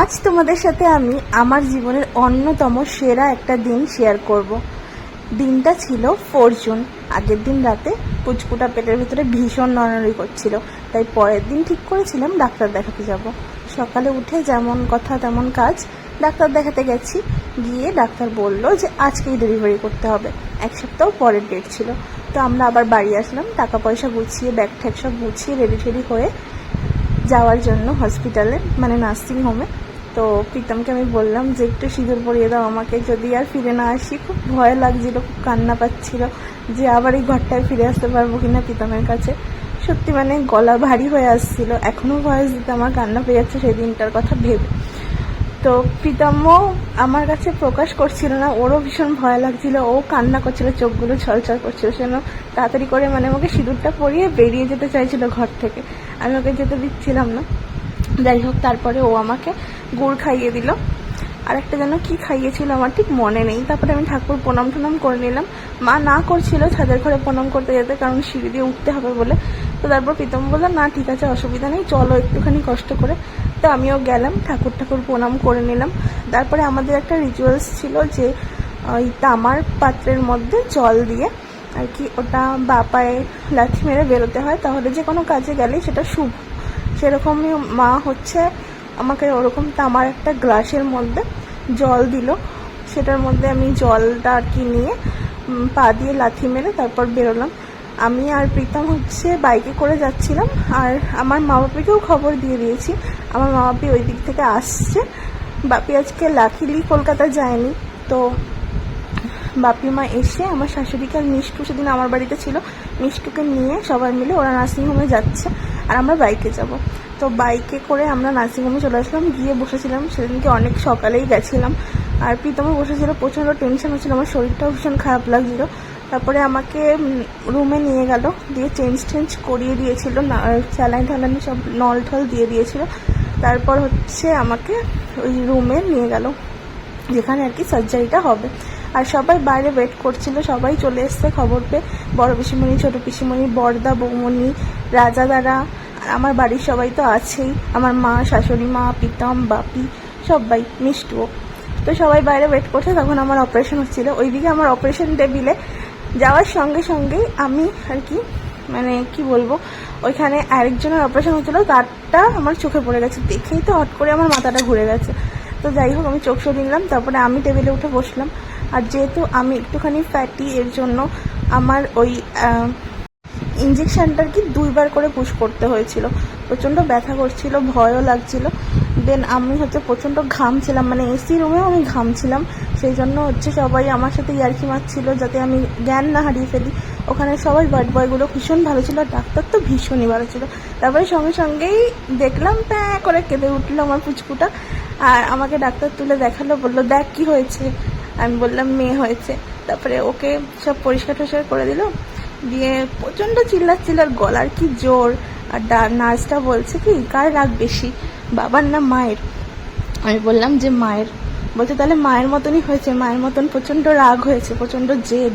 আজ তোমাদের সাথে আমি আমার জীবনের অন্যতম সেরা একটা দিন শেয়ার করব। দিনটা ছিল ফোর জুন আগের দিন রাতে পুচকুটা পেটের ভিতরে ভীষণ নড়ানড়ি করছিল। তাই পরের দিন ঠিক করেছিলাম ডাক্তার দেখাতে যাব। সকালে উঠে যেমন কথা তেমন কাজ ডাক্তার দেখাতে গেছি। গিয়ে ডাক্তার বলল যে আজকেই ডেলিভারি করতে হবে। এক সপ্তাহ পরের ডেট ছিল। তো আমরা আবার বাড়ি আসলাম। টাকা পয়সা গুছিয়ে ব্যাগ ঠ্যাগ সব গুছিয়ে রেডি টেডি হয়ে যাওয়ার জন্য হসপিটালে মানে নার্সিং হোমে তো প্রীতমকে আমি বললাম যে, একটু সিঁদুর পরিয়ে দাও আমাকে। যদি আর ফিরে না আসি, খুব ভয় লাগছিল, খুব কান্না পাচ্ছিল যে, আবার এই ঘরটায় ফিরে আসতে পারব কিনা প্রীতমের কাছে। সত্যি মানে গলা ভারী হয়ে আসছিল। এখনও ভয়েস দিতে আমার কান্না পেয়ে যাচ্ছে সেই দিনটার কথা ভেবে। তো প্রীতমও আমার কাছে প্রকাশ করছিল না। ওরও ভীষণ ভয় লাগছিল। ও কান্না করছিল, চোখগুলো ছলছল করছিল। সেজন্য তাড়াতাড়ি করে মানে আমাকে সিঁদুরটা পরিয়ে বেরিয়ে যেতে চাইছিল ঘর থেকে। আমি ওকে যেতে দিচ্ছিলাম না। যাই হোক, তারপরে ও আমাকে গুড় খাইয়ে দিল। আর একটা যেন কি খাইয়েছিল আমার ঠিক মনে নেই। তারপরে আমি ঠাকুর প্রণাম টনাম করে নিলাম। মা না করছিল ছাদের ঘরে প্রণাম করতে যেতে, কারণ সিঁড়ি দিয়ে উঠতে হবে বলে। তো তারপর প্রীতম বলল, না, ঠিক আছে, অসুবিধা নেই, চলো একটুখানি কষ্ট করে। তো আমিও গেলাম, ঠাকুর ঠাকুর প্রণাম করে নিলাম। তারপরে আমাদের একটা রিচুয়ালস ছিল যে, ওই তামার পাত্রের মধ্যে জল দিয়ে আর কি, ওটা বা পায়ে লাথি মেরে বেরোতে হয়। তাহলে যে কোনো কাজে গেলেই সেটা শুভ। সেরকমই মা হচ্ছে আমাকে ওরকম তামার একটা গ্লাসের মধ্যে জল দিল। সেটার মধ্যে আমি জলটা আর কি নিয়ে পা দিয়ে লাথি মেরে তারপর বেরোলাম। আমি আর প্রীতম হচ্ছে বাইকে করে যাচ্ছিলাম আর আমার মা বাপিকেও খবর দিয়ে দিয়েছি। আমার মা বাপি ওই দিক থেকে আসছে। বাপি আজকে লাকিলি কলকাতা যায়নি, তো বাপি মা এসে আমার শাশুড়িকে আর মিষ্টু সেদিন আমার বাড়িতে ছিল, মিষ্টুকে নিয়ে সবাই মিলে ওরা নার্সিংহোমে যাচ্ছে আর আমরা বাইকে যাব। তো বাইকে করে আমরা নার্সিংহোমে চলে আসলাম, গিয়ে বসেছিলাম, সেদিনকে অনেক সকালেই গেছিলাম। আর প্রীতমও বসেছিল, প্রচণ্ড টেনশন হচ্ছিল, আমার শরীরটাও ভীষণ খারাপ লাগছিল। তারপরে আমাকে রুমে নিয়ে গেল, দিয়ে চেঞ্জ টেঞ্জ করিয়ে দিয়েছিল স্যালাইন ট্যালাইন সব নল ঠল দিয়ে দিয়েছিল। তারপর হচ্ছে আমাকে ওই রুমে নিয়ে গেল, যেখানে আর কি সার্জারিটা হবে। আর সবাই বাইরে ওয়েট করছিল, সবাই চলে এসছে খবর পেয়ে। বড় পিসিমণি, ছোট পিসিমণি, বড়দা, বৌমণি রাজাদারা আর আমার বাড়ির সবাই তো আছেই। আমার মা, শাশুড়ি মা, পিতাম, বাপি, সবাই মিষ্টুও তো সবাই বাইরে ওয়েট করছে, তখন আমার অপারেশন হচ্ছিল। ওইদিকে আমার অপারেশন টেবিলে যাওয়ার সঙ্গে সঙ্গেই আমি আর কি মানে কি বলব, ওইখানে আরেকজনের অপারেশন হচ্ছিল। তারটা আমার চোখে পড়ে গেছে। দেখেই তো হট করে আমার মাথাটা ঘুরে গেছে। তো যাই হোক, আমি চোখ সরিয়ে নিলাম। তারপরে আমি টেবিলে উঠে বসলাম। আর যেহেতু আমি একটুখানি ফ্যাটি এর জন্য আমার ওই ইঞ্জেকশনটার কি দুইবার করে পুশ করতে হয়েছিল। প্রচণ্ড ব্যথা করছিল, ভয়ও লাগছিল। দেন আমি হচ্ছে প্রচণ্ড ঘামছিলাম মানে এসি রুমেও আমি ঘামছিলাম সেই জন্য হচ্ছে সবাই আমার সাথে ইয়ার্কি মারছিল যাতে আমি জ্ঞান না হারিয়ে ফেলি। ওখানে সবাই বার্ড বয়গুলো ভীষণ ভালো ছিল আর ডাক্তার তো ভীষণই ভালো ছিল। তারপরে সঙ্গে সঙ্গেই দেখলাম, প্যাঁ, করে কেঁদে উঠল আমার পুচকুটা। আর আমাকে ডাক্তার তুলে দেখাল, বলল, দেখ কি হয়েছে? আমি বললাম, মেয়ে হয়েছে। তারপরে ওকে সব পরিষ্কার টরিষ্কার করে দিল। দিয়ে প্রচণ্ড চিল্লাচ্ছিল আর গলার কি জোর। আর নার্সটা বলছে কি, কার রাগ বেশি? বাবার না মায়ের। আমি বললাম যে, মায়ের। বলছে, তাহলে মায়ের মতনই হয়েছে। মায়ের মতন প্রচণ্ড রাগ হয়েছে, প্রচণ্ড জেদ।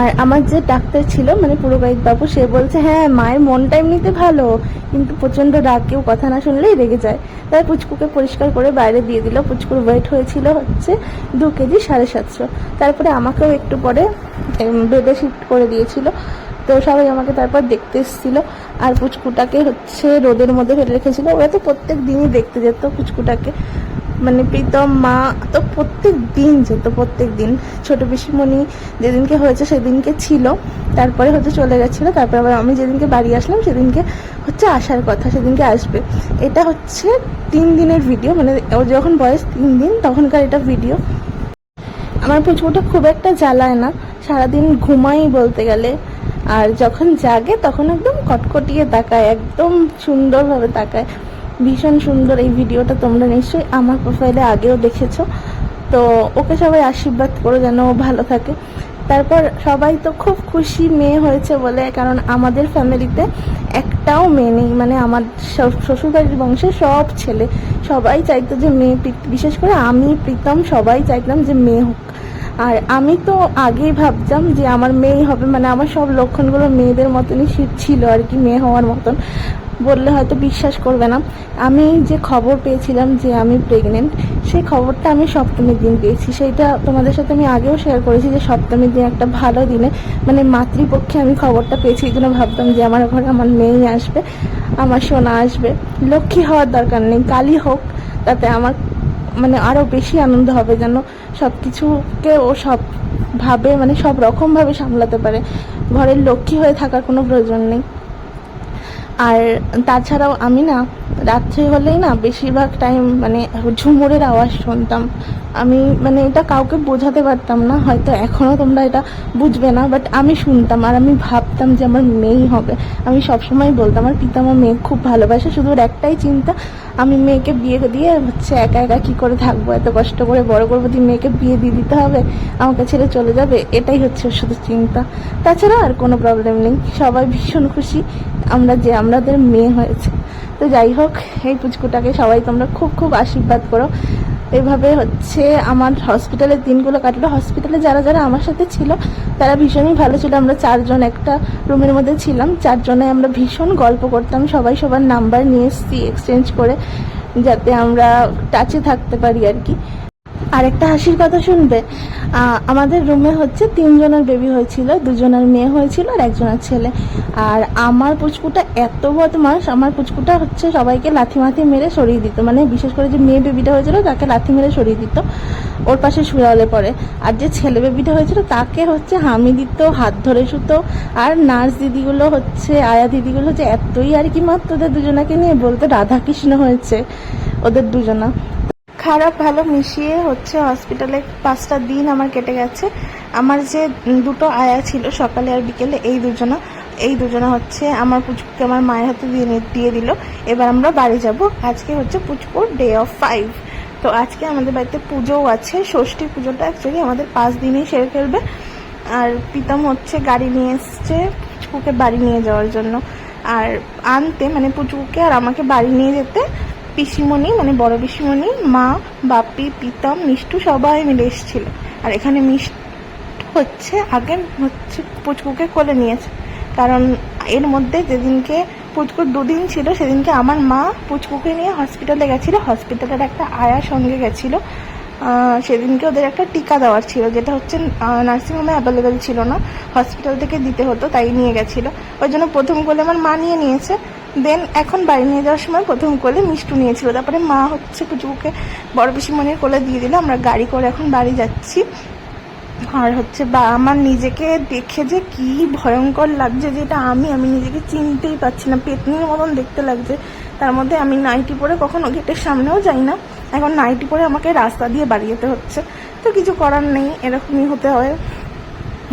আর আমার যে ডাক্তার ছিল মানে বাবু, সে বলছে হ্যাঁ মায়ের মনটা এমনিতে ভালো, কিন্তু প্রচণ্ড রাগ, কেউ কথা না শুনলেই রেগে যায়। তাই পুচকুকে পরিষ্কার করে বাইরে দিয়ে দিল। পুচকুর ওয়েট হয়েছিল হচ্ছে দু কেজি সাড়ে সাতশো। তারপরে আমাকেও একটু পরে বেডে শিফট করে দিয়েছিল। তো সবাই আমাকে তারপর দেখতে এসেছিল। আর পুচকুটাকে হচ্ছে রোদের মধ্যে ফেলে রেখেছিল। ওরা তো প্রত্যেক দিনই দেখতে যেত পুচকুটাকে। মানে প্রীতম, মা তো প্রত্যেক দিন যেত, প্রত্যেক দিন। ছোট পিসিমণি যেদিনকে হয়েছে সেদিনকে ছিল, তারপরে হচ্ছে চলে গেছিল, তারপরে আবার আমি যেদিনকে বাড়ি আসলাম সেদিনকে হচ্ছে আসার কথা, সেদিনকে আসবে। এটা হচ্ছে তিন দিনের ভিডিও মানে ওর যখন বয়স তিন দিন, তখনকার এটা ভিডিও আমার পুচকুটা খুব একটা জ্বালায় না, সারাদিন ঘুমাই বলতে গেলে। আর যখন জাগে, তখন একদম কটকটিয়ে তাকায়, একদম সুন্দরভাবে তাকায়। ভীষণ সুন্দর এই ভিডিওটা তোমরা নিশ্চয়ই আমার প্রোফাইলে আগেও দেখেছ। তো ওকে সবাই আশীর্বাদ করো যেন ও ভালো থাকে। তারপর সবাই তো খুব খুশি মেয়ে হয়েছে বলে, কারণ আমাদের ফ্যামিলিতে একটাও মেয়ে নেই। মানে আমার শ্বশুরবাড়ির বংশে সব ছেলে। সবাই চাইতো যে মেয়ে বিশেষ করে আমি, প্রীতম, সবাই চাইতাম যে মেয়ে হোক। আর আমি তো আগেই ভাবতাম যে আমার মেয়েই হবে। মানে আমার সব লক্ষণগুলো মেয়েদের মতনই ছিল আর কি, মেয়ে হওয়ার মতন। বললে হয়তো বিশ্বাস করবে না। আমি যে খবর পেয়েছিলাম যে আমি প্রেগনেন্ট সেই খবরটা আমি সপ্তমীর দিন পেয়েছি। সেইটা তোমাদের সাথে আমি আগেও শেয়ার করেছি যে সপ্তমীর দিন একটা ভালো দিনে মানে মাতৃপক্ষে আমি খবরটা পেয়েছি। এই জন্য ভাবতাম যে আমার ঘরে আমার মেয়েই আসবে, আমার সোনা আসবে। লক্ষ্মী হওয়ার দরকার নেই কালী হোক, তাতে আমার মানে আরও বেশি আনন্দ হবে যেন সব কিছুকে ও সব ভাবে মানে সব রকমভাবে সামলাতে পারে। ঘরের লক্ষ্মী হয়ে থাকার কোনো প্রয়োজন নেই। আর তাছাড়াও আমি না, রাত্রে হলেই না বেশিরভাগ টাইম মানে ঝুমুরের আওয়াজ শুনতাম। আমি মানে এটা কাউকে বোঝাতে পারতাম না, হয়তো এখনও তোমরা এটা বুঝবে না বাট আমি শুনতাম আর আমি ভাবতাম যে আমার মেয়েই হবে। আমি সবসময় বলতাম, আমার পিতা আমার মেয়ে খুব ভালোবাসে, শুধু একটাই চিন্তা, আমি মেয়েকে বিয়ে দিয়ে হচ্ছে একা একা কী করে থাকব? এত কষ্ট করে বড় করব দিয়ে মেয়েকে বিয়ে দিয়ে দিতে হবে, আমাকে ছেড়ে চলে যাবে? এটাই হচ্ছে শুধু চিন্তা। তাছাড়া আর কোনো প্রবলেম নেই, সবাই ভীষণ খুশি। আমরা যে আমাদের মেয়ে হয়েছে। তো যাই হোক, এই পুচকুটাকে সবাই তোমরা খুব খুব আশীর্বাদ করো। এভাবে হচ্ছে আমার হসপিটালের দিনগুলো কাটলো। হসপিটালে যারা যারা আমার সাথে ছিল, তারা ভীষণই ভালো ছিল। আমরা চারজন একটা রুমের মধ্যে ছিলাম। চারজনে আমরা ভীষণ গল্প করতাম। সবাই সবার নাম্বার নিয়ে এসেছি এক্সচেঞ্জ করে, যাতে আমরা টাচে থাকতে পারি আর কি। আরেকটা হাসির কথা শুনবে। আমাদের রুমে হচ্ছে তিনজনের বেবি হয়েছিল, দুজনের মেয়ে হয়েছিল আর একজনের ছেলে। আর আমার পুচকুটা এত বদমাস আমার পুচকুটা হচ্ছে সবাইকে লাথি মাথি মেরে সরিয়ে দিত। মানে বিশেষ করে যে মেয়ে বেবিটা হয়েছিল, তাকে লাথি মেরে সরিয়ে দিত। ওর পাশে শুয়ালে পরে আর যে ছেলে বেবিটা হয়েছিল, তাকে হচ্ছে হামি দিত, হাত ধরে শুতো। আর নার্স দিদিগুলো হচ্ছে, আয়া দিদিগুলো হচ্ছে এতই আর কি মাত্র ওদের দুজনাকে নিয়ে, বলতো রাধাকৃষ্ণ হয়েছে ওদের দুজনা। খারাপ, ভালো মিশিয়ে হচ্ছে হসপিটালে পাঁচটা দিন আমার কেটে গেছে। আমার যে দুটো আয়া ছিল সকালে আর বিকেলে, এই দুজনা এই দুজনা হচ্ছে আমার পুচকুকে আমার মায়ের হাতে দিয়ে দিয়ে দিল। এবার আমরা বাড়ি যাব। আজকে হচ্ছে পুচকুর ডে অফ ফাইভ তো আজকে আমাদের বাড়িতে পুজোও আছে। ষষ্ঠী পুজোটা অ্যাকচুয়ালি আমাদের পাঁচ দিনেই সেরে ফেলবে। আর প্রীতম হচ্ছে গাড়ি নিয়ে এসছে পুচকুকে বাড়ি নিয়ে যাওয়ার জন্য। আর আনতে মানে পুচকুকে আর আমাকে বাড়ি নিয়ে যেতে পিসিমণি মানে বড় পিসিমণি, মা, বাপি পিতম মিষ্টু সবাই মিলে এসেছিল। আর এখানে মিষ্টু হচ্ছে, আগে হচ্ছে পুচকুকে কোলে নিয়েছে। কারণ এর মধ্যে যেদিনকে পুচকুর দুদিন ছিল, সেদিনকে আমার মা পুচকুকে নিয়ে হসপিটালে গেছিল। হসপিটালের একটা আয়া সঙ্গে গেছিল। সেদিনকে ওদের একটা টিকা দেওয়ার ছিল, যেটা হচ্ছে নার্সিংহোমে অ্যাভেলেবেল ছিল না। হসপিটাল থেকে দিতে হতো, তাই নিয়ে গেছিল। ওই জন্য প্রথম কোলে আমার মা নিয়ে নিয়েছে। দেন এখন বাড়ি নিয়ে যাওয়ার সময় প্রথম কোলে মিষ্টু নিয়েছিল। তারপরে মা হচ্ছে পুচকুকে বড় বেশি পিসিমণির কোলে দিয়ে দিল। আমরা গাড়ি করে এখন বাড়ি যাচ্ছি। আর হচ্ছে বা আমার নিজেকে দেখে যে কি ভয়ঙ্কর লাগছে যেটা আমি আমি নিজেকে চিনতেই পারছি না। পেতনির মতন দেখতে লাগছে। তার মধ্যে আমি নাইটি পরে কখনো গেটের সামনেও যাই না। এখন নাইটি পরে আমাকে রাস্তা দিয়ে বাড়ি যেতে হচ্ছে। তো কিছু করার নেই, এরকমই হতে হয়।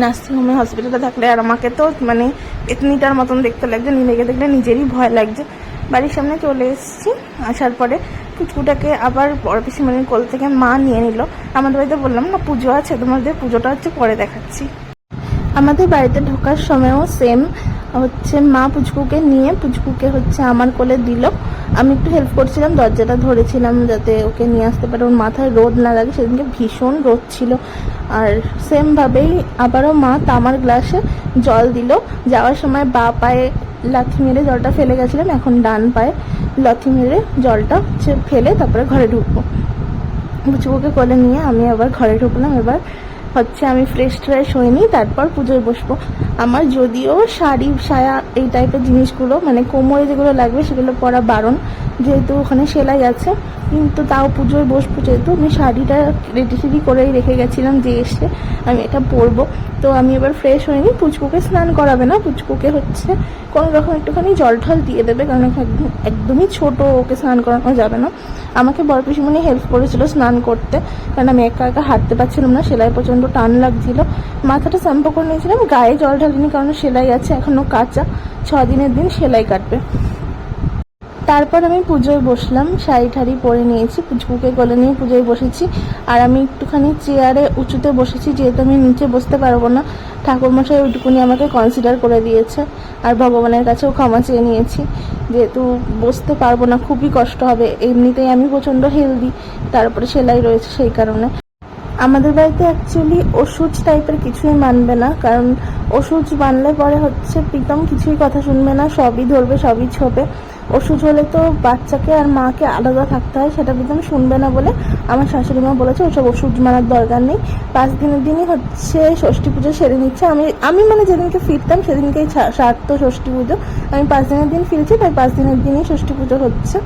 নার্সিংহোমে হসপিটালে থাকলে আর আমাকে তো মানে পেতনিটার মতন দেখতে লাগছে, নিজেকে দেখলে নিজেরই ভয় লাগছে। বাড়ির সামনে চলে এসেছি, আসার পরে পুচকুটাকে আবার বড় পিসিমণির কোল থেকে মা নিয়ে নিল। আমাদের বাড়িতে বললাম, না, পুজো আছে, তোমাদের পুজোটা হচ্ছে পরে দেখাচ্ছি। আমাদের বাড়িতে ঢোকার সময়ও সেম হচ্ছে মা পুচকুকে নিয়ে পুচকুকে হচ্ছে আমার কোলে দিল। আমি একটু হেল্প করছিলাম, দরজাটা ধরেছিলাম যাতে ওকে নিয়ে আসতে পারে। ওর মাথায় রোদ না লাগে, সেদিনকে ভীষণ রোদ ছিল। আর সেমভাবেই আবারও মা তামার গ্লাসে জল দিল। যাওয়ার সময় বা পায়ে লাথি মেরে জলটা ফেলে গেছিলাম, এখন ডান পায়ে লাথি মেরে জলটা ফেলে তারপরে ঘরে ঢুকবো। পুচকুকে কোলে নিয়ে আমি আবার ঘরে ঢুকলাম। এবার হচ্ছে আমি ফ্রেশ ট্রেশ হয়ে নিই, তারপর পুজোয় বসবো। আমার যদিও শাড়ি, সায়া, এই টাইপের জিনিসগুলো মানে কোমরে যেগুলো লাগবে সেগুলো পরা বারণ। যেহেতু ওখানে সেলাই আছে, কিন্তু তাও পুজোয় বসবো যেহেতু, আমি শাড়িটা রেডি সেডি করেই রেখে গেছিলাম যে এসে আমি এটা পরবো। তো আমি এবার ফ্রেশ হইনি পুচকুকে স্নান করাবে না, পুচকুকে হচ্ছে কোনো রকম একটুখানি জল ঠল দিয়ে দেবে, কারণ একদম, একদমই ছোট, ওকে স্নান করানো যাবে না। আমাকে বড় পিসিমণি হেল্প করেছিল স্নান করতে, কারণ আমি একা একা হাঁটতে পারছিলাম না, সেলাই প্রচণ্ড টান লাগছিল। মাথাটা শ্যাম্পু করে নিয়েছিলাম, গায়ে জল ঢালিনি, কারণ সেলাই আছে এখনও কাঁচা ছ দিনের দিন সেলাই কাটবে। তারপর আমি পুজোয় বসলাম, শাড়ি ঠাড়ি পরে নিয়েছি পুচকুকে গলে নিয়ে পুজোয় বসেছি। আর আমি একটুখানি চেয়ারে উঁচুতে বসেছি, যেহেতু আমি নিচে বসতে পারব না। ঠাকুরমশাই ওইটুকুনি আমাকে কনসিডার করে দিয়েছে, আর ভগবানের কাছেও ক্ষমা চেয়ে নিয়েছি। যেহেতু বসতে পারব না, খুবই কষ্ট হবে, এমনিতেই আমি প্রচণ্ড হেলদি তারপরে সেলাই রয়েছে সেই কারণে। আমাদের বাড়িতে অ্যাকচুয়ালি ওষুধ টাইপের কিছুই মানবে না, কারণ ওষুধ মানলে পরে হচ্ছে প্রীতম কিছুই কথা শুনবে না, সবই ধরবে, সবই ছোপে ওষুধ হলে তো বাচ্চাকে আর মাকে আলাদা থাকতে হয়, সেটা প্রথম শুনবে না বলে আমার শাশুড়ি মা বলেছে, ওসব ওষুধ মানার দরকার নেই। পাঁচ দিনের দিনই হচ্ছে ষষ্ঠী পুজো সেরে নিচ্ছে আমি আমি মানে যেদিনকে ফিরতাম সেদিনকেই সারত ষষ্ঠী পুজো। আমি পাঁচ দিনের দিন ফিরেছি, তাই পাঁচ দিনের দিনই ষষ্ঠী পুজো হচ্ছে।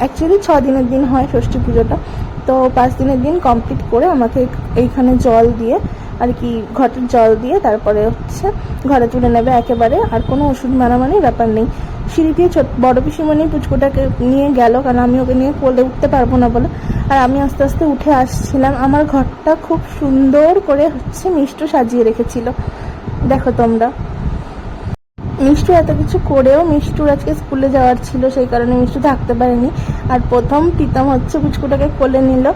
অ্যাকচুয়ালি ছ দিনের দিন হয় ষষ্ঠী পুজোটা। তো পাঁচ দিনের দিন কমপ্লিট করে আমাকে এইখানে জল দিয়ে আর কি ঘটের জল দিয়ে তারপরে হচ্ছে ঘরে তুলে নেবে একেবারে, আর কোনো ওষুধ মারামারির ব্যাপার নেই। সিঁড়ি দিয়ে ছোট বড় পিসিমণি পুচকুটাকে নিয়ে গেল, কারণ আমি ওকে নিয়ে কোলে উঠতে পারব না বলে। আর আমি আস্তে আস্তে উঠে আসছিলাম। আমার ঘরটা খুব সুন্দর করে হচ্ছে মিষ্টু সাজিয়ে রেখেছিল। দেখো তোমরা। মিষ্টু এত কিছু করেও মিষ্টুর আজকে স্কুলে যাওয়ার ছিল, সেই কারণে মিষ্টু থাকতে পারেনি। আর প্রথম প্রীতম হচ্ছে পুচকুটাকে কোলে নিল।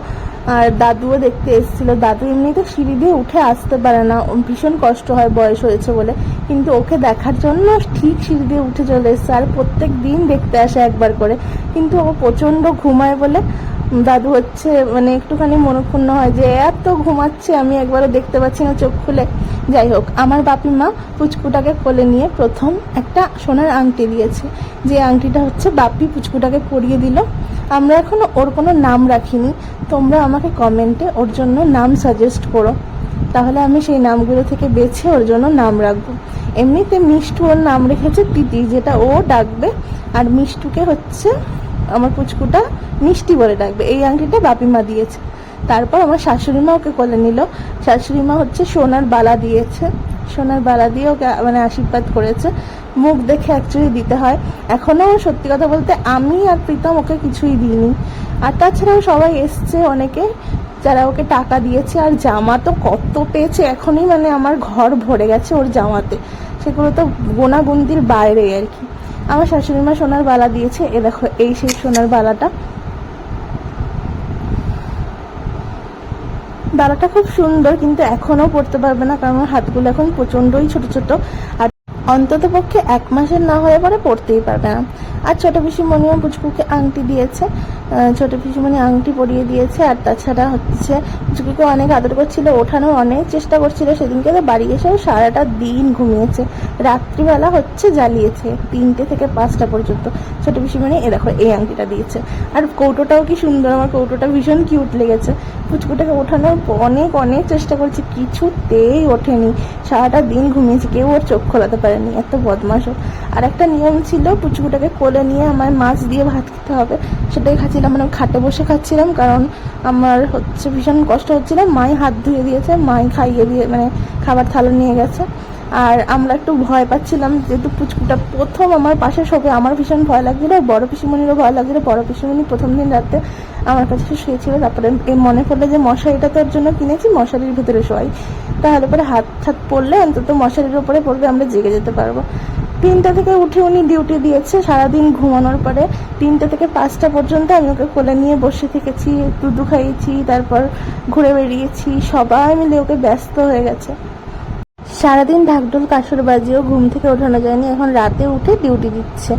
আর দাদুও দেখতে এসেছিল। দাদু এমনিতে সিঁড়ি দিয়ে উঠে আসতে পারে না। ভীষণ কষ্ট হয়, বয়স হয়েছে বলে। কিন্তু ওকে দেখার জন্য ঠিক সিঁড়ি দিয়ে উঠে চলে এসছে আর প্রত্যেক দিন দেখতে আসে একবার করে। কিন্তু ও প্রচণ্ড ঘুমায় বলে। দাদু হচ্ছে মানে একটুখানি মনক্ষুণ্ণ হয় যে, এত ঘুমাচ্ছে, আমি একবারও দেখতে পাচ্ছি না চোখ খুলে। যাই হোক, আমার বাপি মা পুচকুটাকে কোলে নিয়ে প্রথম একটা সোনার আংটি দিয়েছে। যে আংটিটা হচ্ছে বাপি পুচকুটাকে পরিয়ে দিল। আমরা এখনও ওর কোনো নাম রাখিনি। তোমরা আমাকে কমেন্টে ওর জন্য নাম সাজেস্ট করো। তাহলে আমি সেই নামগুলো থেকে বেছে ওর জন্য নাম রাখব। এমনিতে মিষ্টু ওর নাম রেখেছে তিতি, যেটা ও ডাকবে। আর মিষ্টুকে হচ্ছে আমার পুচকুটা মিষ্টি বলে ডাকবে। এই আংটিটা বাপিমা দিয়েছে। তারপর আমার শাশুড়ি মা ওকে কোলে নিল। শাশুড়ি মা হচ্ছে সোনার বালা দিয়েছে। সোনার বালা দিয়ে ওকে মানে আশীর্বাদ করেছে। মুখ দেখে অ্যাকচুয়ালি দিতে হয়। এখনও সত্যি কথা বলতে আমি আর প্রীতম ওকে কিছুই দিইনি। আর তাছাড়াও সবাই এসছে অনেকে, যারা ওকে টাকা দিয়েছে। আর জামা তো কত পেয়েছে এখনই মানে আমার ঘর ভরে গেছে ওর জামাতে। সেগুলো তো গোনাগুন্তির বাইরে আর কি। আমার শাশুড়ি মা সোনার বালা দিয়েছে। এ দেখো, এই সেই সোনার বালাটা। বালাটা খুব সুন্দর, কিন্তু এখনও পড়তে পারবে না, কারণ আমার হাতগুলো এখন প্রচন্ডই ছোট ছোট। আর অন্তত পক্ষে এক মাসের না হয়ে পরে পড়তেই পারবে না। আর ছোট বেশি মনিমা পুচকুকে আংটি দিয়েছে। ছোট পিসিমণি আংটি পরিয়ে দিয়েছে, আর তাছাড়া হচ্ছে পুচকুকে অনেক আদর করছিল ওঠানো অনেক চেষ্টা করছিল, সেদিনকে তো বাড়ি এসেও সারাটা দিন ঘুমিয়েছে। রাত্রিবেলা হচ্ছে জ্বালিয়েছে, তিনটে থেকে পাঁচটা পর্যন্ত। ছোট পিসিমণি, এ দেখো, এই আংটিটা দিয়েছে। আর কৌটোটাও কি সুন্দর, আমার কৌটোটা ভীষণ কিউট লেগেছে। পুচকুটাকে ওঠানোর অনেক অনেক চেষ্টা করছে, কিছুতেই ওঠেনি। সারাটা দিন ঘুমিয়েছে, কেউ ওর চোখ খোলাতে পারেনি, এত বদমাস আর একটা নিয়ম ছিল, পুচকুটাকে কোলে নিয়ে আমার মাছ দিয়ে ভাত খেতে হবে, সেটাই খাচ্ছিলাম মানে খাটে বসে খাচ্ছিলাম, কারণ আমার হচ্ছে ভীষণ কষ্ট হচ্ছিল। মাই হাত ধুয়ে দিয়েছে, মাই খাইয়ে দিয়ে মানে খাবার থালা নিয়ে গেছে। আর আমরা একটু ভয় পাচ্ছিলাম, যেহেতু পুচকুটা প্রথম আমার পাশে শোবে আমার ভীষণ ভয় লাগছিল, বড় পিসিমণিরও ভয় লাগছিল। বড় পিসিমণি প্রথম দিন রাতে আমার কাছে শুয়েছিল, তারপরে মনে পড়ল যে মশারিটা তোর জন্য কিনেছি, মশারির ভিতরে শোয়াই। তাহলে পরে হাত হাত পড়লে অন্তত মশারির উপরে পড়বে, আমরা জেগে যেতে পারব। তিনটা থেকে উঠে উনি ডিউটি দিয়েছে, সারাদিন ঘুমানোর পরে তিনটা থেকে পাঁচটা পর্যন্ত আমি ওকে কোলে নিয়ে বসে থেকেছি, দুধু খাইয়েছি, তারপর ঘুরে বেরিয়েছি সবাই মিলে ওকে ব্যস্ত হয়ে গেছে। সারাদিন ঢাকঢোল কাসর বাজিয়েও ঘুম থেকে ওঠানো যায়নি, এখন রাতে উঠে ডিউটি দিচ্ছে।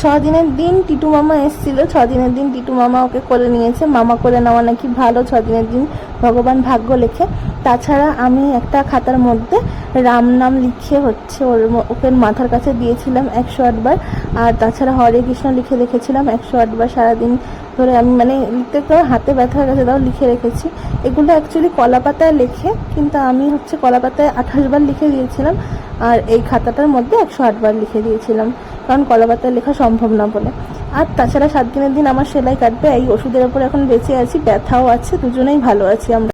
ছ দিনের দিন টিটু মামা এসেছিল। ছ দিনের দিন টিটু মামা ওকে কোলে নিয়েছে। মামা কোলে নেওয়া নাকি ভালো ছ দিনের দিন ভগবান ভাগ্য লেখে। তাছাড়া আমি একটা খাতার মধ্যে রাম নাম লিখে হচ্ছে ওর ওকে মাথার কাছে দিয়েছিলাম একশো আটবার। আর তাছাড়া হরে কৃষ্ণ লিখে রেখেছিলাম একশো আটবার সারাদিন ধরে আমি মানে লিখতে হাতে ব্যথা হয়ে গেছে, তাও লিখে রেখেছি। এগুলো অ্যাকচুয়ালি কলা পাতায় লেখে, কিন্তু আমি হচ্ছে কলা পাতায় আঠাশ বার লিখে দিয়েছিলাম, আর এই খাতাটার মধ্যে একশো আটবার লিখে দিয়েছিলাম, কারণ কলা পাতায় লেখা সম্ভব না বলে। আর তাছাড়া সাত দিনের দিন আমার সেলাই কাটবে, এই ওষুধের ওপর এখন বেঁচে আছি, ব্যথাও আছে, দুজনেই ভালো আছি আমরা।